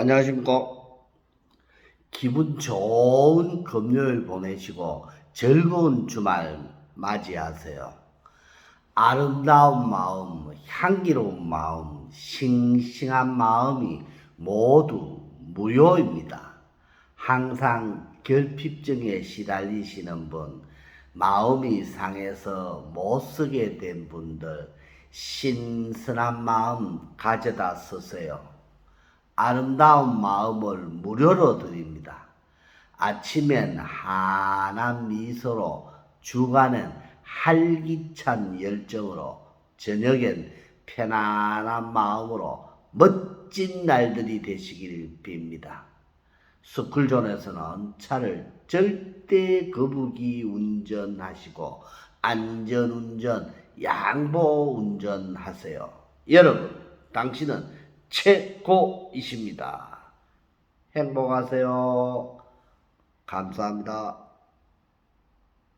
안녕하십니까. 기분 좋은 금요일 보내시고 즐거운 주말 맞이하세요. 아름다운 마음, 향기로운 마음, 싱싱한 마음이 모두 무효입니다. 항상 결핍증에 시달리시는 분, 마음이 상해서 못 쓰게 된 분들, 신선한 마음 가져다 쓰세요. 아름다운 마음을 무료로 드립니다. 아침엔 환한 미소로, 주간엔 활기찬 열정으로, 저녁엔 편안한 마음으로 멋진 날들이 되시길 빕니다. 스쿨존에서는 차를 절대 거북이 운전하시고 안전운전, 양보 운전하세요. 여러분, 당신은 최고이십니다. 행복하세요. 감사합니다.